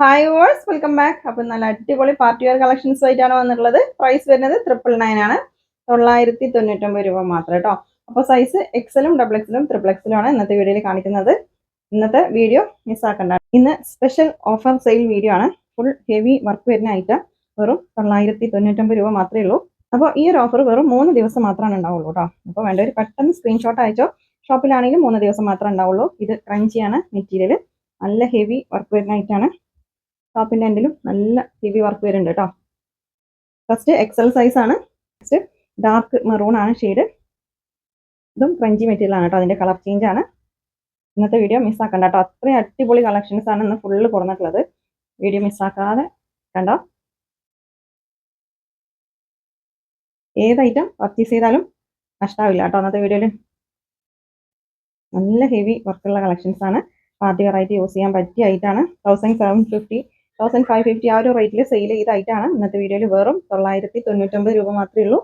Hi verse welcome back അപ്പം നല്ല അടിപൊളി പാർട്ടി വെയർ കളക്ഷൻസ് ആയിട്ടാണ് വന്നിട്ടുള്ളത്. പ്രൈസ് വരുന്നത് ട്രിപ്പിൾ നയൻ ആണ്. തൊള്ളായിരത്തി തൊണ്ണൂറ്റൊമ്പത് രൂപ മാത്രം കേട്ടോ. അപ്പോൾ സൈസ് എക്സലും ഡബിൾ എക്സലും ട്രിപ്പിൾ എക്സലും ആണ് ഇന്നത്തെ വീഡിയോയിൽ കാണിക്കുന്നത്. ഇന്നത്തെ വീഡിയോ മിസ്സാക്കണ്ട ഇന്ന് സ്പെഷ്യൽ ഓഫർ സെയിൽ വീഡിയോ ആണ്. ഫുൾ ഹെവി വർക്ക് വരുന്ന ഐറ്റം വെറും തൊള്ളായിരത്തി തൊണ്ണൂറ്റൊമ്പത് രൂപ മാത്രമേ ഉള്ളൂ. അപ്പോൾ ഈ ഒരു ഓഫർ വെറും മൂന്ന് ദിവസം മാത്രമാണ് ഉണ്ടാവുള്ളൂ കേട്ടോ. അപ്പോൾ വേണ്ടവർ പെട്ടെന്ന് സ്ക്രീൻഷോട്ട് അയച്ചോ. ഷോപ്പിലാണെങ്കിലും മൂന്ന് ദിവസം മാത്രമേ ഉണ്ടാവുള്ളൂ. ഇത് ക്രഞ്ചിയാണ് മെറ്റീരിയൽ നല്ല ഹെവി വർക്ക് വരുന്ന ഐറ്റാണ് ടോപ്പിന്റെ എൻഡിലും നല്ല ഹെവി വർക്ക് വരുന്നുണ്ട് കേട്ടോ ഫസ്റ്റ് എക്സൽ സൈസ് ആണ്. ഫസ്റ്റ് ഡാർക്ക് മെറൂൺ ആണ് ഷെയ്ഡ് ഇതും ക്രഞ്ചി മെറ്റീരിയൽ ആണ് കേട്ടോ അതിന്റെ കളർ ചേഞ്ച് ആണ്. ഇന്നത്തെ വീഡിയോ മിസ്സാക്കണ്ട കേട്ടോ അത്രയും അടിപൊളി കളക്ഷൻസ് ആണ് ഇന്ന് ഫുള്ള് കുറഞ്ഞിട്ടുള്ളത് വീഡിയോ മിസ്സാക്കാതെ കണ്ടോ? ഏത് ഐറ്റം പർച്ചേസ് ചെയ്താലും നഷ്ടാവില്ല കേട്ടോ അന്നത്തെ വീഡിയോയിൽ നല്ല ഹെവി വർക്കുള്ള കളക്ഷൻസ് ആണ്. പാർട്ടി വെറൈറ്റി യൂസ് ചെയ്യാൻ പറ്റിയ ഐറ്റാണ് thousand seven fifty thousand five fifty ആ ഒരു റേറ്റിൽ സെയിൽ ചെയ്ത ഐറ്റാണ് ഇന്നത്തെ വീഡിയോയിൽ വെറും തൊള്ളായിരത്തി തൊണ്ണൂറ്റൊമ്പത് രൂപ മാത്രമേ ഉള്ളൂ.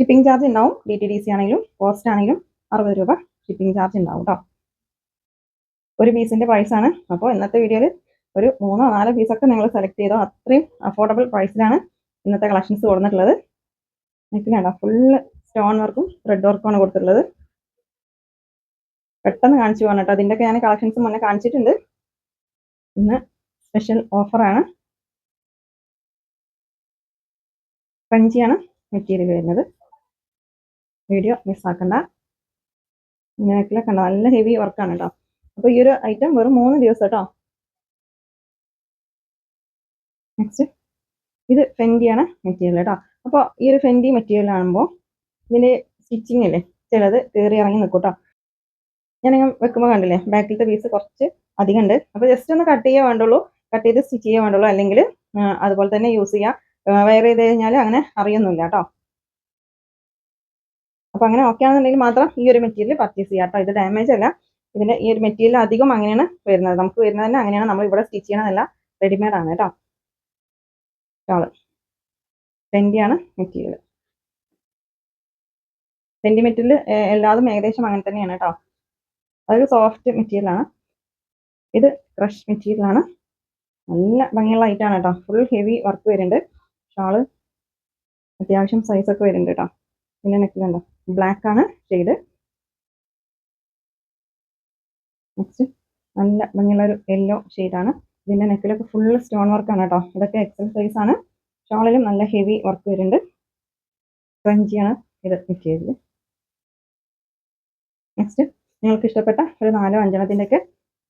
ഷിപ്പിംഗ് ചാർജ് ഉണ്ടാവും. ഡി ടി ഡി സി ആണെങ്കിലും കോസ്റ്റ് ആണെങ്കിലും അറുപത് രൂപ ഷിപ്പിംഗ് ചാർജ് ഉണ്ടാവും കേട്ടോ ഒരു പീസിന്റെ പ്രൈസ് ആണ്. അപ്പോൾ ഇന്നത്തെ വീഡിയോയിൽ ഒരു മൂന്നോ നാലോ പീസൊക്കെ നിങ്ങൾ സെലക്ട് ചെയ്തോ അത്രയും അഫോർഡബിൾ പ്രൈസിലാണ് ഇന്നത്തെ കളക്ഷൻസ് കൊടുത്തിട്ടുള്ളത് വേണ്ട ഫുള്ള് സ്റ്റോൺ വർക്കും റെഡ് വർക്കും ആണ് കൊടുത്തിട്ടുള്ളത്. പെട്ടെന്ന് കാണിച്ചു പോകണം കേട്ടോ അതിന്റെയൊക്കെ ഞാൻ കളക്ഷൻസ് മുന്നേ കാണിച്ചിട്ടുണ്ട്. ഇന്ന് സ്പെഷ്യൽ ഓഫറാണ് ക്രഞ്ചിയാണ് മെറ്റീരിയൽ വരുന്നത്. വീഡിയോ മിസ്സാക്കണ്ട ഇങ്ങനെയൊക്കെ കണ്ടോ നല്ല ഹെവി വർക്കാണ് കേട്ടോ അപ്പോൾ ഈ ഒരു ഐറ്റം വെറും മൂന്ന് ദിവസം കേട്ടോ നെക്സ്റ്റ് ഇത് ഫെൻഡിയാണ് മെറ്റീരിയൽ കേട്ടോ അപ്പോൾ ഈ ഒരു ഫെൻഡി മെറ്റീരിയൽ ആകുമ്പോൾ ഇതിന്റെ സ്റ്റിച്ചിങ് അല്ലേ ചിലത് കയറി ഇറങ്ങി നിൽക്കും കേട്ടോ ഞാൻ നിങ്ങൾ വെക്കുമ്പോൾ കണ്ടില്ലേ ബാക്കിലത്തെ പീസ് കുറച്ച് അധികം ഉണ്ട് അപ്പോൾ ജസ്റ്റ് ഒന്ന് കട്ട് ചെയ്യാൻ വേണ്ടുള്ളൂ. കട്ട് ചെയ്ത് സ്റ്റിച്ച് ചെയ്യാൻ വേണ്ടുള്ളൂ. അല്ലെങ്കിൽ അതുപോലെ തന്നെ യൂസ് ചെയ്യാം. വയർ ചെയ്ത് കഴിഞ്ഞാൽ അങ്ങനെ അറിയൊന്നുമില്ല കേട്ടോ. അപ്പോൾ അങ്ങനെ ഓക്കെ ആണെന്നുണ്ടെങ്കിൽ മാത്രം ഈ ഒരു മെറ്റീരിയൽ പർച്ചേസ് ചെയ്യാം കേട്ടോ. ഇത് ഡാമേജ് അല്ല. ഇതിന്റെ ഈ ഒരു മെറ്റീരിയൽ അധികം അങ്ങനെയാണ് വരുന്നത്. നമുക്ക് വരുന്നത് തന്നെ അങ്ങനെയാണ്. നമ്മൾ ഇവിടെ സ്റ്റിച്ച് ചെയ്യണതല്ല റെഡിമെയ്ഡ് ആണ് കേട്ടോ. ഷോൾ ആണ് മെറ്റീരിയൽ സെന്റിമീറ്ററിൽ എല്ലാതും ഏകദേശം അങ്ങനെ തന്നെയാണ് കേട്ടോ. അതൊരു സോഫ്റ്റ് മെറ്റീരിയൽ ആണ്. ഇത് ക്രഷ് മെറ്റീരിയൽ ആണ്. നല്ല ഭംഗിയുള്ള ഐറ്റാണ് കേട്ടോ ഫുൾ ഹെവി വർക്ക് വരുന്നുണ്ട്. ഷാൾ അത്യാവശ്യം സൈസ് ഒക്കെ വരുന്നുണ്ട് കേട്ടോ പിന്നെ നെക്കിലുണ്ടോ ബ്ലാക്ക് ആണ് ഷെയ്ഡ് നെക്സ്റ്റ് നല്ല ഭംഗിയുള്ള ഒരു യെല്ലോ ഷെയ്ഡാണ് ഇതിന്റെ നെക്കിലൊക്കെ ഫുൾ സ്റ്റോൺ വർക്കാണ് കേട്ടോ ഇതൊക്കെ എക്സൽ സൈസ് ആണ്. ഷാളിലും നല്ല ഹെവി വർക്ക് വരുന്നുണ്ട്. ക്രഞ്ചിയാണ് ഇത് മെറ്റീരിയൽ നെക്സ്റ്റ് നിങ്ങൾക്ക് ഇഷ്ടപ്പെട്ട ഒരു നാലോ അഞ്ചെണ്ണത്തിന്റെയൊക്കെ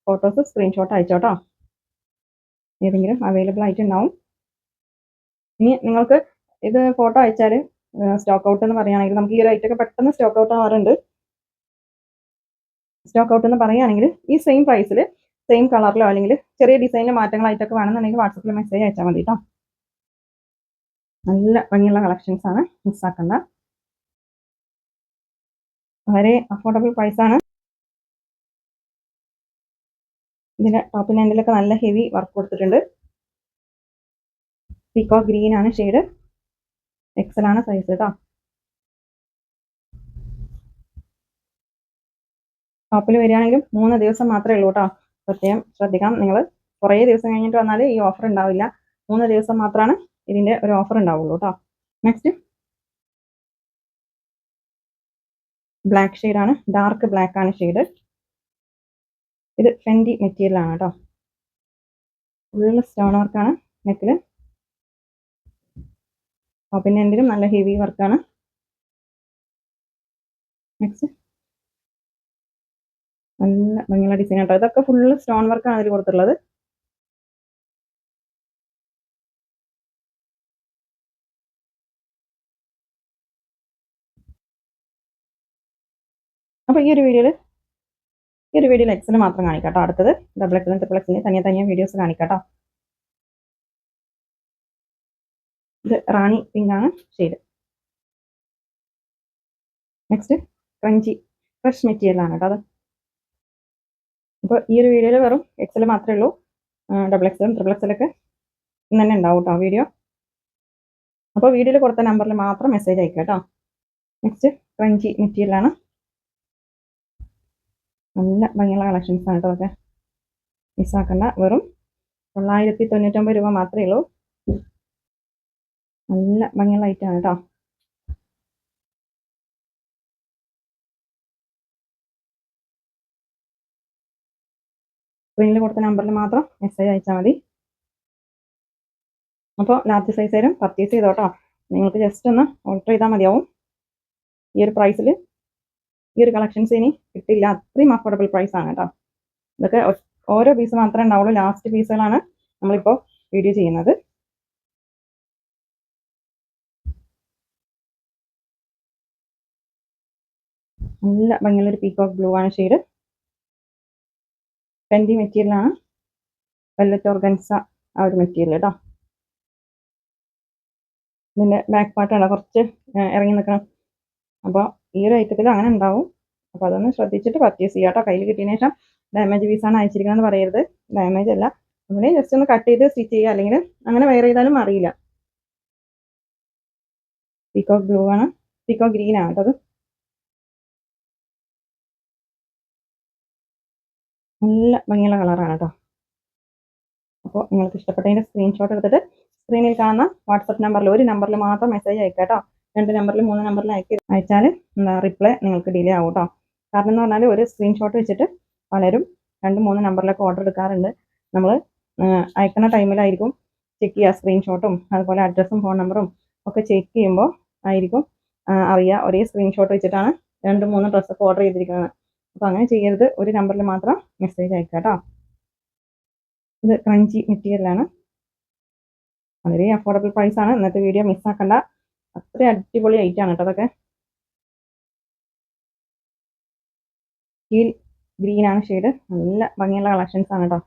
ഫോട്ടോസ് സ്ക്രീൻഷോട്ട് അയച്ചോട്ടോ. ഏതെങ്കിലും അവൈലബിൾ ആയിട്ടുണ്ടാവും. ഇനി നിങ്ങൾക്ക് ഇത് ഫോട്ടോ അയച്ചാൽ സ്റ്റോക്ക് ഔട്ട് എന്ന് പറയുകയാണെങ്കിൽ നമുക്ക് ഈ ഒരു ഐറ്റൊക്കെ പെട്ടെന്ന് സ്റ്റോക്ക് ഔട്ട് ആവാറുണ്ട്. സ്റ്റോക്ക് ഔട്ട് എന്ന് പറയുകയാണെങ്കിൽ ഈ സെയിം പ്രൈസിൽ സെയിം കളറിലോ അല്ലെങ്കിൽ ചെറിയ ഡിസൈനിൽ മാറ്റങ്ങളായിട്ടൊക്കെ വേണമെന്നുണ്ടെങ്കിൽ വാട്സപ്പിൽ മെസ്സേജ് അയച്ചാൽ മതി നല്ല ഭംഗിയുള്ള കളക്ഷൻസ് ആണ് മിസ്സാക്കണ്ട വളരെ അഫോർഡബിൾ പ്രൈസ് ആണ് ടോപ്പിന്റെ എൻഡിലൊക്കെ നല്ല ഹെവി വർക്ക് കൊടുത്തിട്ടുണ്ട്. പിക്കോ ഗ്രീൻ ആണ് ഷെയ്ഡ് എക്സൽ ആണ് സൈസ് കേട്ടോ ടോപ്പിൽ വരികയാണെങ്കിലും മൂന്ന് ദിവസം മാത്രമേ ഉള്ളൂ കേട്ടോ പ്രത്യേകം ശ്രദ്ധിക്കാം നിങ്ങൾ കുറേ ദിവസം കഴിഞ്ഞിട്ട് വന്നാൽ ഈ ഓഫർ ഉണ്ടാവില്ല. മൂന്ന് ദിവസം മാത്രമാണ് ഇതിന്റെ ഒരു ഓഫർ ഉണ്ടാവുള്ളൂ കേട്ടോ നെക്സ്റ്റ് ബ്ലാക്ക് ആണ്. ഡാർക്ക് ബ്ലാക്ക് ആണ് ഷെയ്ഡ് ഇത് ഫെൻഡി മെറ്റീരിയലാണ് കേട്ടോ ഫുള്ള് സ്റ്റോൺ വർക്കാണ് നെക്കിൽ പിന്നെ എൻഡിലും നല്ല ഹെവി വർക്കാണ് നെക്സ്റ്റ് നല്ല ഭംഗിയുള്ള ഡിസൈൻ കേട്ടോ ഇതൊക്കെ ഫുള്ള് സ്റ്റോൺ വർക്കാണ് അതിൽ കൊടുത്തിട്ടുള്ളത്. അപ്പോൾ ഈ ഒരു വീഡിയോയിൽ ഈ ഒരു വീഡിയോയിൽ എക്സൽ മാത്രം കാണിക്കാട്ടോ. അടുത്തത് ഡബിൾ എക്സലും ട്രിപ്പിൾ എക്സലിന് തനിയെ തനിയെ വീഡിയോസ് കാണിക്കാം കേട്ടോ ഇത് റാണി പിങ്ക് ആണ് shade next crunchy fresh material ആണ് കേട്ടോ അത്. അപ്പോൾ ഈ ഒരു വീഡിയോയിൽ വെറും എക്സൽ മാത്രമേ ഉള്ളൂ. ഡബിൾ എക്സലും ട്രിപ്പിൾ എക്സലൊക്കെ ഇന്ന് തന്നെ ഉണ്ടാവും കേട്ടോ വീഡിയോ അപ്പോൾ വീഡിയോയിൽ കൊടുത്ത നമ്പറിൽ മാത്രം മെസ്സേജ് അയക്കാം കേട്ടോ. നെക്സ്റ്റ് ക്രഞ്ചി മെറ്റീരിയൽ ആണ്. നല്ല ഭംഗിയുള്ള കളക്ഷൻസ് ആണ് കേട്ടോ അതൊക്കെ. മിസ്സാക്കണ്ട വെറും തൊള്ളായിരത്തി തൊണ്ണൂറ്റൊമ്പത് രൂപ മാത്രമേ ഉള്ളൂ. നല്ല ഭംഗിയുള്ള ഐറ്റമാണ് കേട്ടോ സ്ക്രീനിൽ കൊടുത്ത നമ്പറിൽ മാത്രം മെസ്സേജ് അയച്ചാൽ മതി. അപ്പോൾ ലാർജ് സൈസ് തരും പർച്ചേസ് ചെയ്തോട്ടോ നിങ്ങൾക്ക് ജസ്റ്റ് ഒന്ന് ഓർഡർ ചെയ്താൽ മതിയാവും. ഈ ഒരു പ്രൈസിൽ ഈ ഒരു കളക്ഷൻസ് ഇനി കിട്ടില്ല. അത്രയും അഫോർഡബിൾ പ്രൈസ് ആണ് കേട്ടോ ഇതൊക്കെ ഓരോ പീസ് മാത്രമേ ഉണ്ടാവുള്ളൂ. ലാസ്റ്റ് പീസുകളാണ് നമ്മളിപ്പോൾ വീഡിയോ ചെയ്യുന്നത്. നല്ല ഭംഗിയുള്ള ഒരു പീക്കോക്ക് ബ്ലൂ ആണ് ഷെയ്ഡ് പെന്റി മെറ്റീരിയലാണ് വെല്ലറ്റ് ഓർഗൻസ ആ ഒരു മെറ്റീരിയൽ കേട്ടോ ഇതിന്റെ ബാക്ക് പാർട്ടാണ് കുറച്ച് ഇറങ്ങി നിൽക്കണം. അപ്പോൾ ഈ ഒരു ഐറ്റത്തിൽ അങ്ങനെ ഉണ്ടാവും. അപ്പോൾ അതൊന്ന് ശ്രദ്ധിച്ചിട്ട് പർച്ചേസ് ചെയ്യുക കേട്ടോ കയ്യിൽ കിട്ടിയതിന് ശേഷം ഡാമേജ് പീസാണ് അയച്ചിരിക്കണമെന്ന് പറയരുത്. ഡാമേജ് അല്ല. നമ്മൾ ജസ്റ്റ് ഒന്ന് കട്ട് ചെയ്ത് സ്റ്റിച്ച് ചെയ്യുക. അല്ലെങ്കിൽ അങ്ങനെ വെയർ ചെയ്താലും അറിയില്ല. പീക്കോക്ക് ബ്ലൂ ആണ്. പീക്കോക്ക് ഗ്രീൻ ആണ് കേട്ടോ നല്ല ഭംഗിയുള്ള കളറാണ് കേട്ടോ അപ്പോൾ നിങ്ങൾക്ക് ഇഷ്ടപ്പെട്ടതിന്റെ സ്ക്രീൻഷോട്ട് എടുത്തിട്ട് സ്ക്രീനിൽ കാണുന്ന വാട്സപ്പ് നമ്പറിൽ ഒരു നമ്പറിൽ മാത്രം മെസ്സേജ് അയക്കാം കേട്ടോ രണ്ട് നമ്പറിൽ മൂന്ന് നമ്പറിൽ അയക്കി അയച്ചാൽ റിപ്ലൈ നിങ്ങൾക്ക് ഡിലേ ആവും കേട്ടോ കാരണം എന്ന് പറഞ്ഞാൽ ഒരു സ്ക്രീൻഷോട്ട് വെച്ചിട്ട് പലരും രണ്ട് മൂന്ന് നമ്പറിലൊക്കെ ഓർഡർ എടുക്കാറുണ്ട്. നമ്മൾ അയക്കുന്ന ടൈമിലായിരിക്കും ചെക്ക് ചെയ്യുക സ്ക്രീൻഷോട്ടും അതുപോലെ അഡ്രസ്സും ഫോൺ നമ്പറും ഒക്കെ ചെക്ക് ചെയ്യുമ്പോൾ ആയിരിക്കും അറിയുക. ഒരേ സ്ക്രീൻഷോട്ട് വെച്ചിട്ടാണ് രണ്ട് മൂന്ന് ഡ്രസ്സൊക്കെ ഓർഡർ ചെയ്തിരിക്കുന്നത്. അപ്പോൾ അങ്ങനെ ചെയ്യരുത്. ഒരു നമ്പറിൽ മാത്രം മെസ്സേജ് അയക്കുക കേട്ടോ ഇത് ക്രഞ്ചി മെറ്റീരിയലാണ് വളരെ അഫോർഡബിൾ പ്രൈസാണ് ഇന്നത്തെ വീഡിയോ മിസ്സാക്കണ്ട അത്ര അടിപൊളി ഐറ്റം ആണ് കേട്ടോ അതൊക്കെ. ഈ ഗ്രീൻ ആണ് ഷെയ്ഡ് നല്ല ഭംഗിയുള്ള കളക്ഷൻസ് ആണ് കേട്ടോ.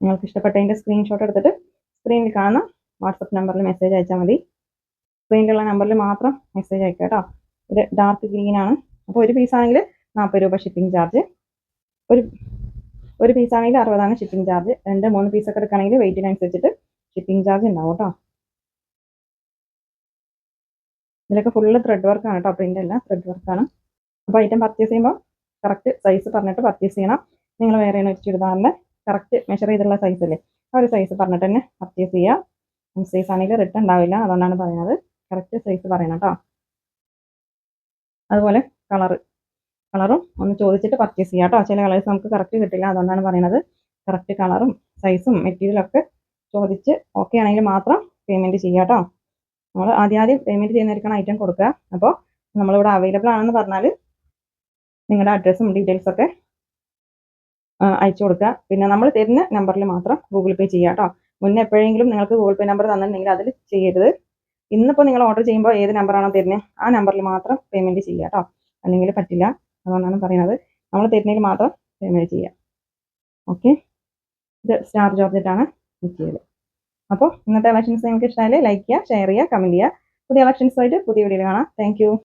നിങ്ങൾക്ക് ഇഷ്ടപ്പെട്ടതിന്റെ സ്ക്രീൻഷോട്ട് എടുത്തിട്ട് സ്ക്രീനിൽ കാണുന്ന വാട്സപ്പ് നമ്പറിൽ മെസ്സേജ് അയച്ചാൽ മതി. സ്ക്രീനിലുള്ള നമ്പറിൽ മാത്രം മെസ്സേജ് അയക്കുക കേട്ടോ. ഇത് ഡാർക്ക് ഗ്രീൻ ആണ്. അപ്പോൾ ഒരു പീസ് ആണെങ്കിൽ നാൽപ്പത് രൂപ ഷിപ്പിംഗ് ചാർജ് ഒരു ഒരു പീസ് ആണെങ്കിൽ അറുപതാണ് ഷിപ്പിംഗ് ചാർജ് രണ്ട് മൂന്ന് പീസൊക്കെ എടുക്കുകയാണെങ്കിൽ വെയിറ്റിനനുസരിച്ചിട്ട് ഷിപ്പിംഗ് ചാർജ് ഉണ്ടാവും കേട്ടോ. ഇതിലൊക്കെ ഫുള്ള് ത്രെഡ് വർക്കാണ് കേട്ടോ പ്രിന്റ് അല്ല ത്രെഡ് വർക്കാണ് അപ്പോൾ ഐറ്റം പർച്ചേസ് ചെയ്യുമ്പോൾ കറക്റ്റ് സൈസ് പറഞ്ഞിട്ട് പർച്ചേസ് ചെയ്യണം. നിങ്ങൾ വേറെ ഒരു ചുരിദാറിന്റെ കറക്റ്റ് മെഷർ ചെയ്തുള്ള സൈസ് അല്ലേ? ആ ഒരു സൈസ് പറഞ്ഞിട്ട് തന്നെ പർച്ചേസ് ചെയ്യുക സൈസ് ആണെങ്കിൽ റിട്ടേൺ ഉണ്ടാവില്ല. അതുകൊണ്ടാണ് പറയുന്നത്. കറക്റ്റ് സൈസ് പറയണം കേട്ടോ അതുപോലെ കളറ് കളറും ഒന്ന് ചോദിച്ചിട്ട് പർച്ചേസ് ചെയ്യാം കേട്ടോ ചില കളേഴ്സ് നമുക്ക് കറക്റ്റ് കിട്ടില്ല. അതുകൊണ്ടാണ് പറയുന്നത്. കറക്റ്റ് കളറും സൈസും മെറ്റീരിയലൊക്കെ ചോദിച്ച് ഓക്കെ ആണെങ്കിൽ മാത്രം പേയ്മെന്റ് ചെയ്യാം കേട്ടോ നമ്മൾ ആദ്യം ആദ്യം പേയ്മെന്റ് ചെയ്യുന്നവർക്കാണ് ഐറ്റം കൊടുക്കുക. അപ്പോൾ നമ്മളിവിടെ അവൈലബിൾ ആണെന്ന് പറഞ്ഞാൽ നിങ്ങളുടെ അഡ്രസ്സും ഡീറ്റെയിൽസ് ഒക്കെ അയച്ചു കൊടുക്കുക. പിന്നെ നമ്മൾ തരുന്ന നമ്പറിൽ മാത്രം ഗൂഗിൾ പേ ചെയ്യുക കേട്ടോ. മുന്നേ എപ്പോഴെങ്കിലും നിങ്ങൾക്ക് ഗൂഗിൾ പേ നമ്പർ തന്നിട്ടുണ്ടെങ്കിൽ അതിൽ ചെയ്യരുത്. ഇന്നിപ്പോൾ നിങ്ങൾ ഓർഡർ ചെയ്യുമ്പോൾ ഏത് നമ്പറാണോ തരുന്നത് ആ നമ്പറിൽ മാത്രം പേയ്മെന്റ് ചെയ്യുക കേട്ടോ. അല്ലെങ്കിൽ പറ്റില്ല. അതുകൊണ്ടാണ് പറയുന്നത്. നമ്മൾ തരുന്നതിൽ മാത്രം പേയ്മെന്റ് ചെയ്യുക. ഓക്കെ ഇത് സ്റ്റാർ ജോർജറ്റാണ് മെറ്റീരിയൽ അപ്പോൾ ഇന്നത്തെ കളക്ഷൻസ് നിങ്ങൾക്ക് ഇഷ്ടമായാലും ലൈക്ക് ചെയ്യുക ഷെയർ ചെയ്യുക കമന്റ് ചെയ്യുക. പുതിയ കളക്ഷൻസുമായിട്ട് പുതിയ വീഡിയോ കാണാം. താങ്ക്